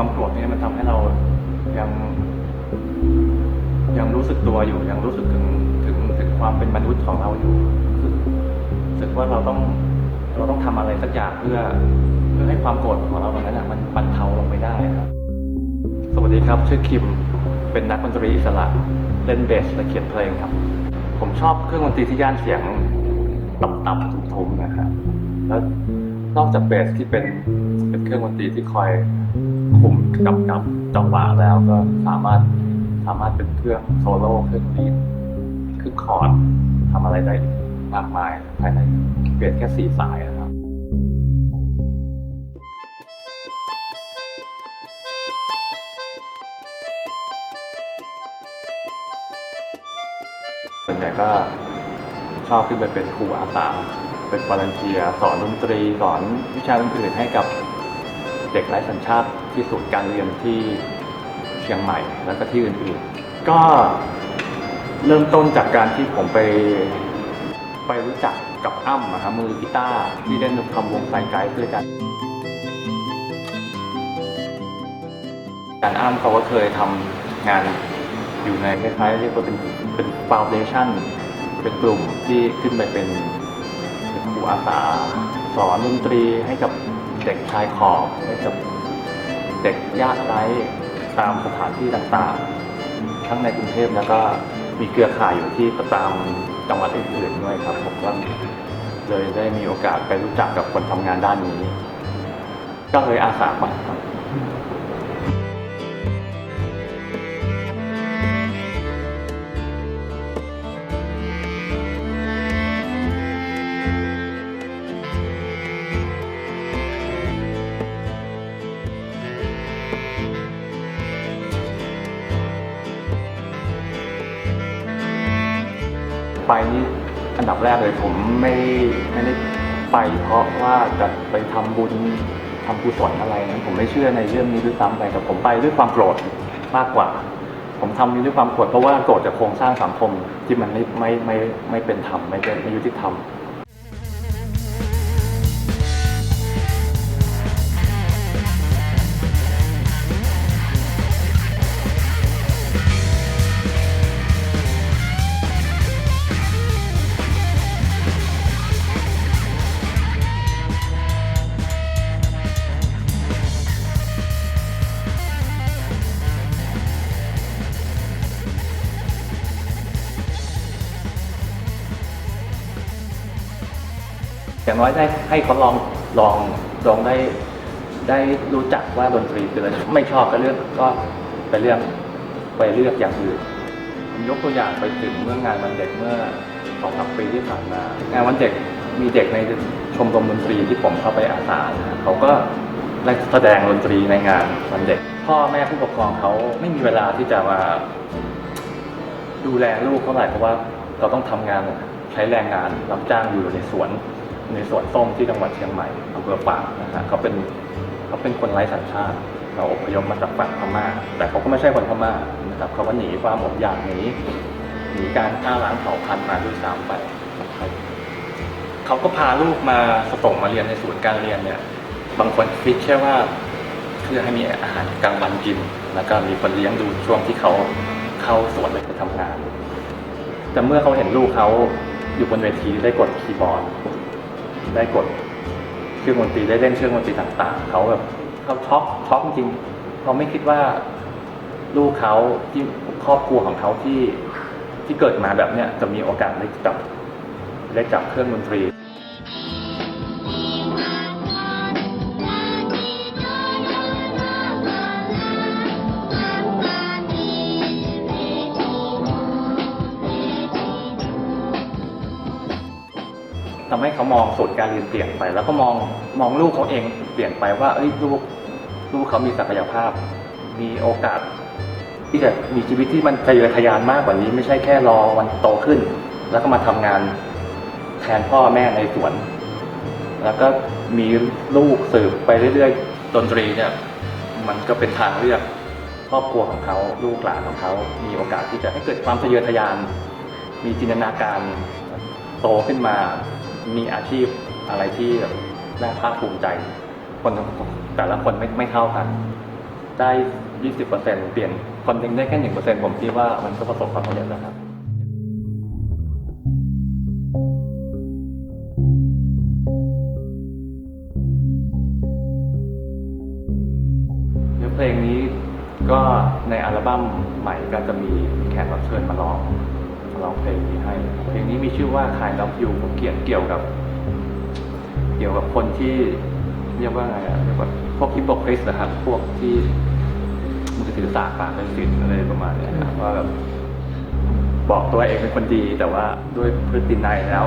ความโกรธนี่มันทำให้เรายัง ยังรู้สึกตัวอยู่ ยังรู้สึกถึงถึงถึงความเป็นมนุษย์ของเราอยู่รู้สึกรู้สึกว่าเราต้องเราต้องทำอะไรสักอย่างเพื่อ เพื่อให้ความโกรธของเราตรงนั้นอะมันบรรเทาลงไปได้ครับ สวัสดีครับ ชื่อคิมเป็นนักดนตรีอิสระเล่นเบสและเขียนเพลงครับ ผมชอบเครื่องดนตรีที่ย่านเสียงต่ำๆทุ้มๆนะครับแล้วนอกจากเบสที่เป็นเป็นเครื่องดนตรีที่คอย กำกับจังหวะแล้วก็สามารถสามารถเป็นเครื่องโซโล่เครื่องลีดเครื่องคอร์ดทำอะไรได้มากมายภายในเปลี่ยนแค่สี่สายนะครับส่วนใหญ่ก็ชอบขึ้นไปเป็นครูอาสาเป็นวอลันเทียสอนดนตรีสอนวิชาอื่นๆให้กับ เด็กไร้สัญชาติที่ศูนย์การเรียนที่เชียงใหม่ แล้วก็ที่อื่นๆ ก็เริ่มต้นจากการที่ผมไปไปรู้จักกับอ้ำนะครับมือกีตาร์ที่เล่นทำวงไซไกด์ด้วยกันการอ้ำเขาก็เคยทำงานอยู่ในคล้ายๆเรียกว่าเป็นเป็นฟาวเดชั่นเป็นกลุ่มที่ขึ้นไปเป็นครูอาสาสอนดนตรีให้กับ เด็กชายขอบให้กับเด็กยากไร้ตามสถานที่ต่างๆ ทั้งในกรุงเทพแล้วก็มีเครือข่ายอยู่ที่ตามจังหวัดอื่นๆด้วยครับ ผมก็เลยได้มีโอกาสไปรู้จักกับคนทำงานด้านนี้ ก็เลยอาสามาครับ ไปนี่อันดับแรกเลยผมไม่ไม่ได้ไปเพราะว่าจะไปทำบุญทำกุศลอะไรนะผมไม่เชื่อในเรื่องนี้ด้วยซ้ำไปแต่ผมไปด้วยความโกรธมากกว่า ผมทำนี้ด้วยความโกรธเพราะว่าโกรธจากโครงสร้างสังคมที่มันไม่ไม่ไม่ไม่เป็นธรรมไม่เป็นไม่ยุติธรรม อย่างน้อยได้ให้เขาลองลองลองได้ได้รู้จักว่าดนตรีคืออะไรไม่ชอบก็เรื่องก็ไปเรื่องไปเลือกอย่างอื่นยกตัวอย่างไปถึงเมื่องานวันเด็กเมื่อสองสามปีที่ผ่านมางานวันเด็กมีเด็กในชมรมดนตรีที่ผมเข้าไปอาสาเขาก็แสดงดนตรีในงานวันเด็ก พ่อแม่ผู้ปกครองเขาไม่มีเวลาที่จะมาดูแลลูกเท่าไหร่เพราะว่าเราต้องทำงานใช้แรงงานรับจ้างอยู่ในสวน ในสวนส้มที่จังหวัดเชียงใหม่อำเภอฝานะฮะเขาเป็นเขาเป็นคนไร้สัญชาติเขาอพยพมาจากฝั่งพม่า แต่เขาก็ไม่ใช่คนพม่านะครับเขาก็หนีความอดอยากหนีหนีการฆ่าล้างเผ่าพันธุ์มาด้วยซ้ำไปเขาก็พาลูกมาสตงมาเรียนในศูนย์การเรียนเนี่ย บางคนคิดแค่ว่าเพื่อให้มีอาหารกลางวันกิน แล้วก็มีคนเลี้ยงดูช่วงที่เขาเข้าสวนไปทำงาน แต่เมื่อเขาเห็นลูกเขาอยู่บนเวทีได้กดคีย์บอร์ด ได้กดเครื่องดนตรีได้เล่นเครื่องดนตรีต่างๆเขาแบบเขาช็อกช็อกจริงเขาไม่คิดว่าลูกเขาที่ครอบครัวของเขาที่ที่เกิดมาแบบเนี้ยจะมีโอกาสได้จับได้จับเครื่องดนตรี ทำให้เขามองสูตรการเรียนเปลี่ยนไป แล้วก็มองมองลูกเขาเองเปลี่ยนไปว่า เอ้ยลูกลูกเขามีศักยภาพ มีโอกาส ที่จะมีชีวิตที่มันทะเยอทะยานมากกว่านี้ ไม่ใช่แค่รอวันโตขึ้น แล้วก็มาทำงานแทนพ่อแม่ในสวน แล้วก็มีลูกสืบไปเรื่อยๆดนตรีเนี่ย มันก็เป็นทางเลือกครอบครัวของเขาลูกหลานของเขา มีโอกาสที่จะให้เกิดความทะเยอทะยาน มีจินตนาการโตขึ้นมา มีอาชีพอะไรที่แบบน่าภาคภูมิใจ คนแต่ละคนไม่ไม่เท่ากัน ได้ 20%เปลี่ยนคนหนึ่งได้แค่ 1%ผมคิดว่ามันก็ประสบความสำเร็จแล้วครับเนื้อเพลงนี้ก็ในอัลบั้มใหม่ก็จะมีแขกรับเชิญมาร้องม ร้องเพลงนี้ให้เพลงนี้มีชื่อว่า Kind of You ผมเกี่ยวเกี่ยวกับ เกี่ยวกับคนที่เรียกว่าไงอะเรียกว่าพวกฮิปโปคริสนะครับพวกที่มันจะถือสาปากเป็นศีลอะไรประมาณนี้ครับว่าแบบบอกตัวเองเป็นคนดี แต่ว่าด้วยพฤตินัยแล้ว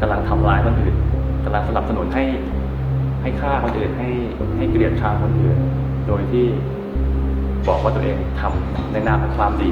กำลังทำร้ายคนอื่นกำลังสนับสนุนให้ ให้ฆ่าคนอื่นให้ให้เกลียดชังคนอื่น โดยที่บอกว่าตัวเองทำในนามของความดี